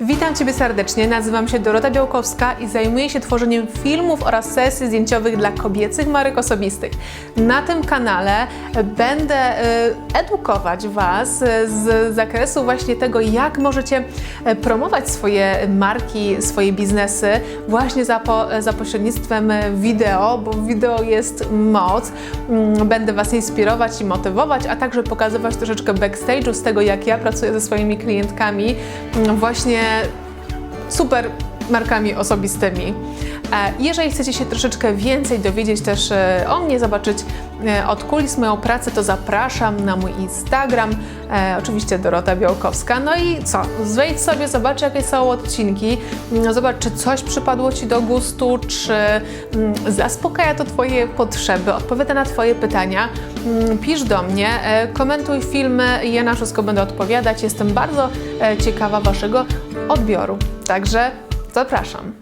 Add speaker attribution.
Speaker 1: Witam Ciebie serdecznie, nazywam się Dorota Białkowska i zajmuję się tworzeniem filmów oraz sesji zdjęciowych dla kobiecych marek osobistych. Na tym kanale będę e, edukować Was e, z zakresu właśnie tego, jak możecie e, promować swoje marki, swoje biznesy właśnie za, po, za pośrednictwem wideo, bo wideo jest moc. Mm, Będę Was inspirować i motywować, a także pokazywać troszeczkę backstage'u z tego, jak ja pracuję ze swoimi klientkami mm, właśnie super markami osobistymi. E, Jeżeli chcecie się troszeczkę więcej dowiedzieć też e, o mnie, zobaczyć e, od kulis moją pracę, to zapraszam na mój Instagram, oczywiście Dorota Białkowska. No i co? Wejdź sobie, zobacz jakie są odcinki, Mm, zobacz czy coś przypadło Ci do gustu, czy mm, zaspokaja to Twoje potrzeby, odpowiada na Twoje pytania. Mm, Pisz do mnie, komentuj filmy ja na wszystko będę odpowiadać. Jestem bardzo ciekawa Waszego odbioru. Także zapraszam.